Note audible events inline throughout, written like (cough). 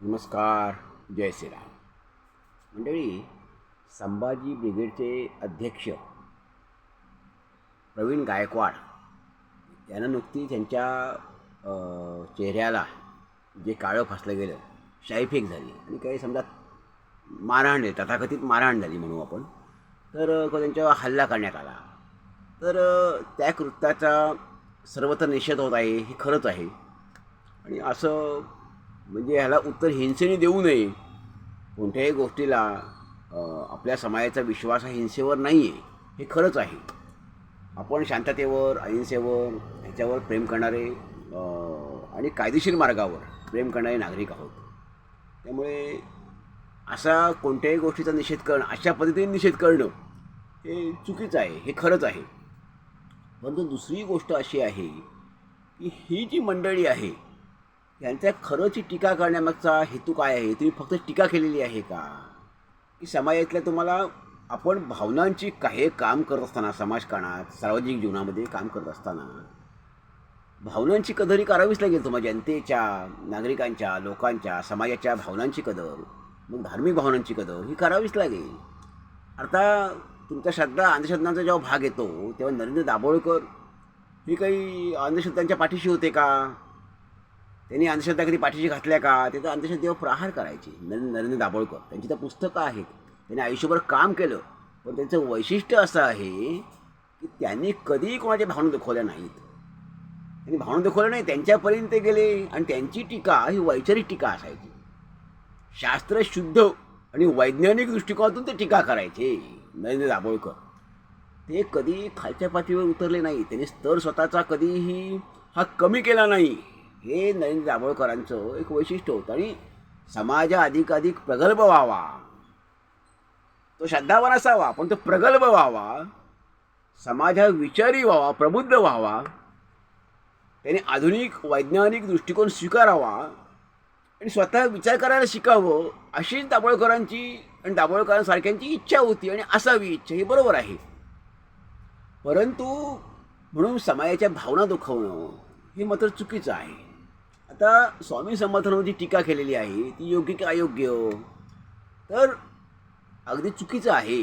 नमस्कार जय श्रीराम. मंडळी संभाजी ब्रिगेडचे अध्यक्ष प्रवीण गायकवाड यांना नुकतीच त्यांच्या चेहऱ्याला जे काळं फासलं गेलं शाईफेक झाली. आणि काही समजा मारहाण झाली तथाकथित मारहाण झाली म्हणू आपण तर त्यांच्यावर हल्ला करण्यात आला. तर त्या कृत्याचा सर्वत्र निषेध होत आहे हे खरंच आहे. आणि असं म्हणजे ह्याला उत्तर हिंसेने देऊ नये. कोणत्याही गोष्टीला आपल्या समाजाचा विश्वास हा हिंसेवर नाही आहे हे खरंच आहे. आपण शांततेवर अहिंसेवर ह्याच्यावर प्रेम करणारे आणि कायदेशीर मार्गावर प्रेम करणारे नागरिक आहोत. त्यामुळे असा कोणत्याही गोष्टीचा निषेध करणं अशा पद्धतीने निषेध करणं हे चुकीचं आहे. हे खरंच आहे. परंतु दुसरी गोष्ट अशी आहे की ही जी मंडळी आहे यांच्या खरंची टीका करण्यामागचा हेतू काय आहे? तुम्ही फक्त टीका केलेली आहे का? की समाजातल्या तुम्हाला आपण भावनांची काही काम करत असताना समाजकारणात सार्वजनिक जीवनामध्ये काम करत असताना भावनांची कदर ही करावीच लागेल तुम्हाला जनतेच्या नागरिकांच्या लोकांच्या समाजाच्या भावनांची कदर मग धार्मिक भावनांची कदर ही करावीच लागेल. आता तुमच्या श्रद्धा अंधश्रद्धांचा जेव्हा भाग येतो तेव्हा नरेंद्र दाभोळकर ही काही अंधश्रद्धांच्या पाठीशी होते का? त्यांनी अंधश्रद्धा कधी पाठीशी घातल्या का? ते तर अंधश्रद्धेवर प्रहार करायचे. नरेंद्र नरेंद्र दाभोळकर. त्यांची तर पुस्तकं आहेत. त्यांनी आयुष्यभर काम केलं. पण त्यांचं वैशिष्ट्य असं आहे की त्यांनी कधीही कोणाच्या भावना दुखवल्या नाहीत. त्यांनी भावना दुखवल्या नाही त्यांच्यापर्यंत गेले आणि त्यांची टीका ही वैचारिक टीका असायची. शास्त्र शुद्ध आणि वैज्ञानिक दृष्टिकोनातून ते टीका करायचे नरेंद्र दाभोळकर. ते कधी खालच्या पातळीवर उतरले नाही त्यांनी स्तर स्वतःचा कधीही हा कमी केला नाही. हे नरेंद्र दाभोळकरांचं एक वैशिष्ट्य होतं आणि समाजा अधिकाधिक प्रगल्भ व्हावा. तो श्रद्धावान असावा पण तो प्रगल्भ व्हावा. समाजा विचारी व्हावा प्रबुद्ध व्हावा. त्याने आधुनिक वैज्ञानिक दृष्टिकोन स्वीकारावा आणि स्वतः विचार करायला शिकावं अशीच दाभोळकरांची आणि दाभोळकरांसारख्यांची इच्छा होती आणि असावी इच्छा ही बरोबर आहे. परंतु म्हणून समाजाच्या भावना दुखवणं हे मात्र चुकीचं आहे. आता स्वामी समर्थांवर जी टीका केलेली आहे ती योग्य की अयोग्य हो? तर अगदी चुकीचं आहे.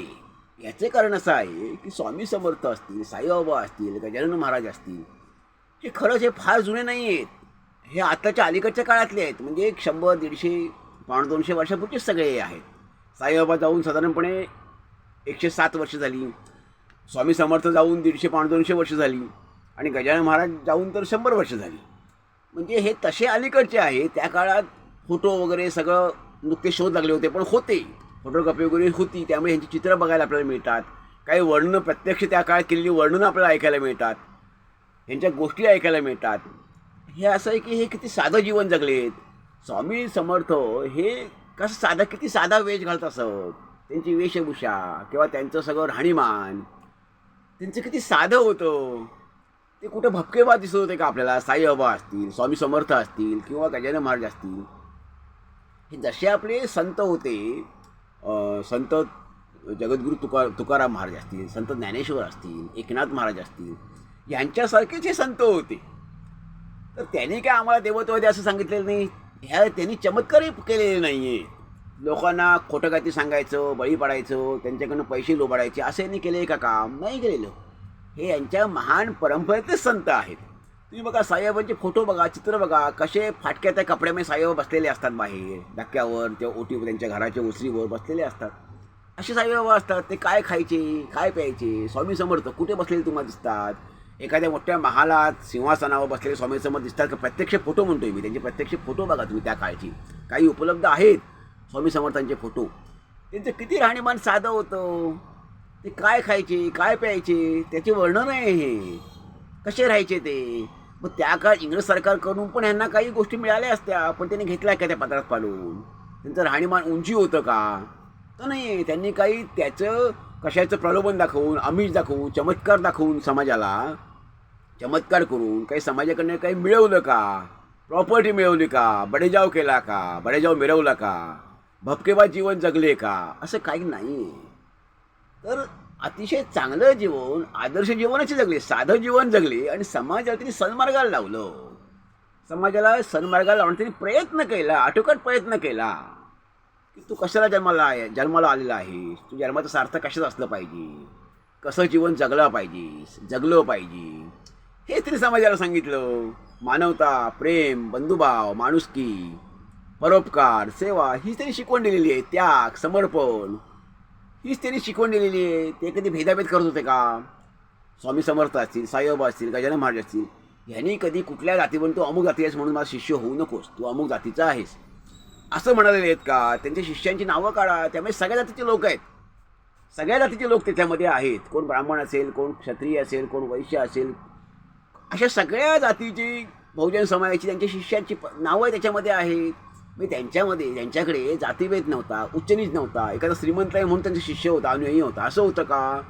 याचे कारण असं आहे की स्वामी समर्थ असतील साईबाबा असतील गजानन महाराज असतील हे खरंच हे फार जुने नाही आहेत. हे आत्ताच्या अलीकडच्या काळातले आहेत. म्हणजे एक शंभर दीडशे पावणे दोनशे वर्षापूर्वीच सगळे आहेत. साईबाबा जाऊन साधारणपणे एकशे सात वर्ष झाली. स्वामी समर्थ जाऊन दीडशे पावणे दोनशे वर्ष झाली. आणि गजानन महाराज जाऊन तर शंभर वर्ष झाली. म्हणजे हे तसे अलीकडचे आहे. त्या काळात फोटो वगैरे सगळं नुकते शोध लागले होते पण होते. फोटोग्राफी वगैरे होती त्यामुळे ह्यांची चित्रं बघायला आपल्याला मिळतात. काही वर्णनं प्रत्यक्ष त्या काळात केलेली वर्णनं आपल्याला ऐकायला मिळतात. ह्यांच्या गोष्टी ऐकायला मिळतात. हे असं आहे की हे किती साधं जीवन जगलेत स्वामी समर्थ हे कसं साधा किती साधा वेश घालत असत. त्यांची वेशभूषा किंवा त्यांचं सगळं राहणीमान. त्यांचं किती साधं होतं. ते कुठं भपकेबाज दिसत होते का आपल्याला? साईबाबा असतील स्वामी समर्थ असतील किंवा गजानन महाराज असतील. हे जसे आपले संत होते संत जगद्गुरू तुकार तुकाराम महाराज असतील संत ज्ञानेश्वर असतील एकनाथ महाराज असतील यांच्यासारखेच हे संत होते. तर त्यांनी काय आम्हाला देवत्ववादी असं सांगितलेलं नाही? ह्या त्यांनी चमत्कारही केलेले नाही आहे लोकांना खोटं काहीतरी सांगायचं बळी पाडायचं त्यांच्याकडनं पैसे लोबाडायचे असं यांनी केले का काम? नाही केलेलं. हे यांच्या महान परंपरेतले संत आहेत. तुम्ही बघा साईबाबांचे फोटो बघा चित्र बघा कसे फाटक्या त्या कपड्यामध्ये साईबाबा बसलेले असतात बाहेर धक्क्यावर त्या ओटीवर त्यांच्या घराच्या ओसरीवर बसलेले असतात. असे साईबाबा असतात ते काय खायचे काय प्यायचे? स्वामी समर्थ कुठे बसलेले तुम्हाला दिसतात? एखाद्या मोठ्या महालात सिंहासनावर बसलेले स्वामी समर्थ दिसतात का? प्रत्यक्ष फोटो म्हणतोय मी त्यांचे प्रत्यक्ष फोटो बघा तुम्ही त्या काळची. काही उपलब्ध आहेत स्वामी समर्थांचे फोटो त्यांचं किती राहणीमान साधं होतं. ते काय खायचे काय प्यायचे त्याचे वर्णन आहे हे. कसे राहायचे ते? मग त्या काळात इंग्रज सरकारकडून पण यांना काही गोष्टी मिळाल्या असत्या पण त्यांनी घेतल्या का त्या पत्रात पालून? त्यांचं राहणीमान उंची होतं का? तर नाही त्यांनी काही त्याचं कशाचं प्रलोभन दाखवून आमिष दाखवून चमत्कार दाखवून समाजाला चमत्कार करून काही समाजाकडनं काही मिळवलं का? प्रॉपर्टी मिळवली का? बडेजाव केला का? बडेजाव मिळवला का? भपकेबाज जीवन जगले का? असं काही नाही. तर अतिशय चांगलं जीवन आदर्श जीवनाचे जगले साधं जीवन जगले आणि समाजाला त्यांनी सन्मार्गाला लावलं. समाजाला सन्मार्गाला लावणं त्यांनी प्रयत्न केला आटोकाट प्रयत्न केला. की तू कशाला जन्माला आहे जन्माला आलेला आहेस? तू जन्माचं सार्थ कशाचं असलं पाहिजे? कसं जीवन जगलं पाहिजे? जगलं पाहिजे? हे तरी समाजाला सांगितलं. मानवता प्रेम बंधुभाव माणुसकी परोपकार सेवा ही त्यांनी शिकवण दिलेली आहे. त्याग समर्पण हीच त्यांनी शिकवण दिलेली आहे. ते कधी भेदाभेद करत होते का? स्वामी समर्थ असतील साईबाबा असतील गजानन महाराज असतील ह्यांनी कधी कुठल्या जातीवर तू अमुक जाती आहेस म्हणून मला शिष्य होऊ नकोस. तू अमुक जातीचा आहेस. असं म्हणालेले आहेत का? त्यांच्या शिष्यांची नावं काढा. त्यामुळे सगळ्या जातीचे लोक आहेत. सगळ्या जातीचे लोक त्याच्यामध्ये आहेत. कोण ब्राह्मण असेल कोण क्षत्रिय असेल कोण वैश्य असेल. अशा सगळ्या जातीची बहुजन समाजाची त्यांच्या शिष्यांची नावं त्याच्यामध्ये आहेत. मी त्यांच्यामध्ये त्यांच्याकडे जातीभेद नव्हता उच्चनीच नव्हता. एखादा श्रीमंत आहे म्हणून त्यांचा शिष्य होता अनुयायी होता. असं होतं का?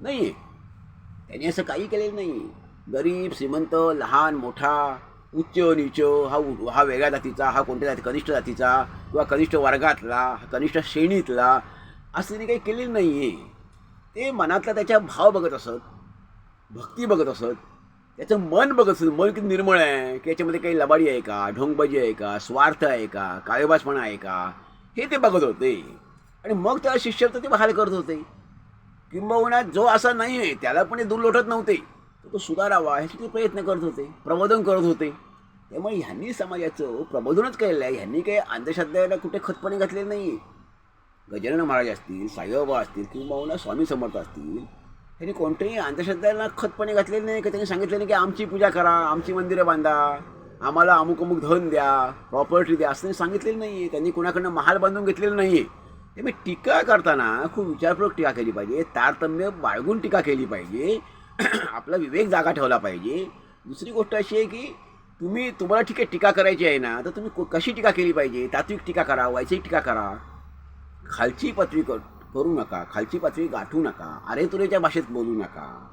नाही आहे त्यांनी असं काही केलेलं नाही गरीब श्रीमंत लहान मोठा उच्च नीच हा हा वेगळ्या जातीचा हा कोणत्या जाती कनिष्ठ जातीचा किंवा कनिष्ठ वर्गातला हा कनिष्ठ श्रेणीतला असं त्यांनी काही केलेलं नाही आहे ते मनातला त्याच्या भाव बघत असत भक्ती बघत असत. त्याचं मन बघत असतं मन किती निर्मळ आहे की याच्यामध्ये काही लबाडी आहे का ढोंगबाजी आहे का स्वार्थ आहे का काळेबाजपणा आहे का हे ते बघत होते. आणि मग त्याला शिष्याचं ते बहाल करत होते. किंबहुना जो असा नाही आहे त्याला पण ते दूर लोटत नव्हते. तर तो सुधारावा ह्याचे ते प्रयत्न करत होते प्रबोधन करत होते. त्यामुळे ह्यांनी समाजाचं प्रबोधनच केलेलं आहे. ह्यांनी काही अंधश्रद्धेला कुठे खतपणे घातलेलं नाही आहे गजानन महाराज असतील साईबाबा असतील किंबहुना स्वामी समर्थ असतील त्यांनी कोणत्याही अंधश्रद्धेला खतपणे घातलेलं नाही का त्यांनी सांगितलं नाही की आमची पूजा करा आमची मंदिरं बांधा आम्हाला अमुक अमुक धन द्या प्रॉपर्टी द्या असं त्यांनी सांगितलेलं नाही आहे त्यांनी कुणाकडनं महाल बांधून घेतलेलं नाही आहे त्यामुळे टीका करताना खूप विचारपूर्वक टीका केली पाहिजे तारतम्य बाळगून टीका केली पाहिजे (clears throat) आपला विवेक जागा ठेवला पाहिजे. दुसरी गोष्ट अशी आहे की तुम्ही तुम्हाला ठीक आहे टीका करायची आहे ना तर तुम्ही कशी टीका केली पाहिजे? तात्विक टीका करा वैचारिक टीका करा. खालची पदवी कर करू नका खालची पातळी गाठू नका अरे तुरेच्या भाषेत बोलू नका.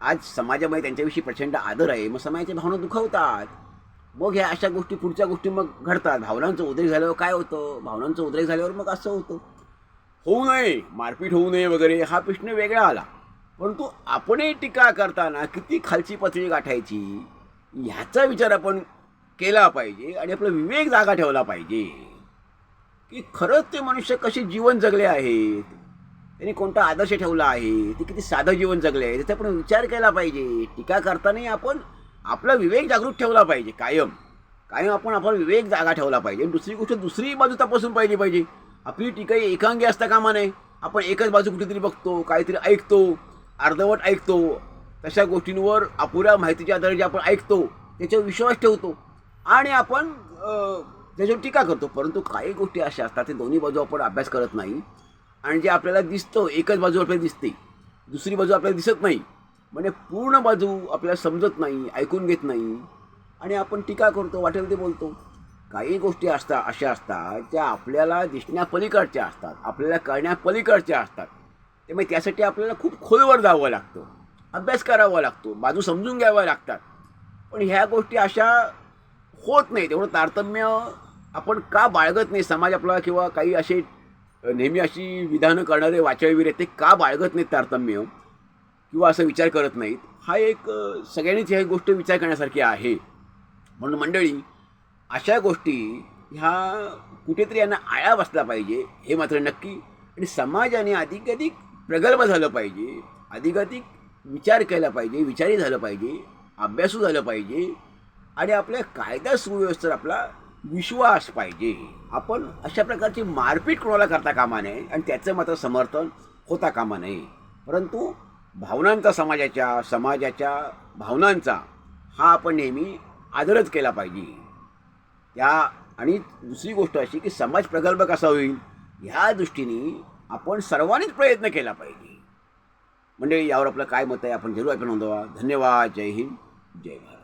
आज समाजामध्ये त्यांच्याविषयी प्रचंड आदर आहे मग समाजाच्या भावना दुखावतात. मग ह्या अशा गोष्टी पुढच्या गोष्टी मग घडतात. भावनांचं उद्रेक झाल्यावर काय होतं? भावनांचं उद्रेक झाल्यावर मग असं होतं. होऊ नये मारपीट होऊ नये वगैरे हा प्रश्न वेगळा आला. परंतु आपणही टीका करताना किती खालची पातळी गाठायची? ह्याचा विचार आपण केला पाहिजे आणि आपला विवेक जागा ठेवला पाहिजे. की खरंच ते मनुष्य कसे जीवन जगले आहेत त्यांनी कोणता आदर्श ठेवला आहे? ते किती साधं जीवन जगले आहे? त्याचा आपण विचार केला पाहिजे. टीका करतानाही आपण आपला विवेक जागृत ठेवला पाहिजे कायम. कायम आपण आपला विवेक जागा ठेवला पाहिजे. दुसरी गोष्ट दुसरी बाजू तपासून पाहिली पाहिजे. आपली टीका एकांगी असता कामा नये. आपण एकच बाजू कुठेतरी बघतो काहीतरी ऐकतो अर्धवट ऐकतो. तशा गोष्टींवर अपुऱ्या माहितीच्या आधारे जे आपण ऐकतो त्याच्यावर विश्वास ठेवतो. आणि आपण त्याच्यावर टीका करतो परंतु काही गोष्टी अशा असतात ते दोन्ही बाजू आपण अभ्यास करत नाही. आणि जे आपल्याला दिसतं एकच बाजू आपल्याला दिसते. दुसरी बाजू आपल्याला दिसत नाही. म्हणजे पूर्ण बाजू आपल्याला समजत नाही ऐकून घेत नाही. आणि आपण टीका करतो वाटेल ते बोलतो. काही गोष्टी असतात अशा असतात ज्या आपल्याला दिसण्यापलीकडच्या असतात आपल्याला कळण्यापलीकडच्या असतात. त्यामुळे त्यासाठी आपल्याला खूप खोलवर जावं लागतं. अभ्यास करावा लागतो बाजू समजून घ्याव्या लागतात. पण ह्या गोष्टी अशा होत नाही. तेवढं तारतम्य आपण का बाळगत नाही? समाज आपला किंवा काही असे नेहमी अशी विधानं करणारे वाचळवीर आहेत ते का बाळगत नाहीत तारतम्य? किंवा असं विचार करत नाहीत? हा एक सगळ्यांनीच ह्या गोष्ट विचार करण्यासारखी आहे. म्हणून मंडळी अशा गोष्टी ह्या कुठेतरी यांना आळा बसला पाहिजे हे मात्र नक्की. आणि समाजाने अधिकाधिक प्रगल्भ झालं पाहिजे अधिकाधिक विचार केला पाहिजे विचारी झालं पाहिजे अभ्यासू झालं पाहिजे आणि आपल्या कायदा सुव्यवस्थेवर आपला विश्वास पाहिजे. आपण अशा प्रकारची मारपीट कोणाला करता कामा नये आणि त्याचं मात्र समर्थन होता कामा नये. परंतु भावनांचा समाजाच्या समाजाच्या भावनांचा हा आपण नेहमी आदरच केला पाहिजे. त्या आणि दुसरी गोष्ट अशी की समाज प्रगल्भ कसा होईल ह्या दृष्टीने आपण सर्वांनीच प्रयत्न केला पाहिजे. म्हणजे यावर आपलं काय मत आहे आपण जरूर ऐकून नोंदवा. धन्यवाद. जय हिंद. जय भारत.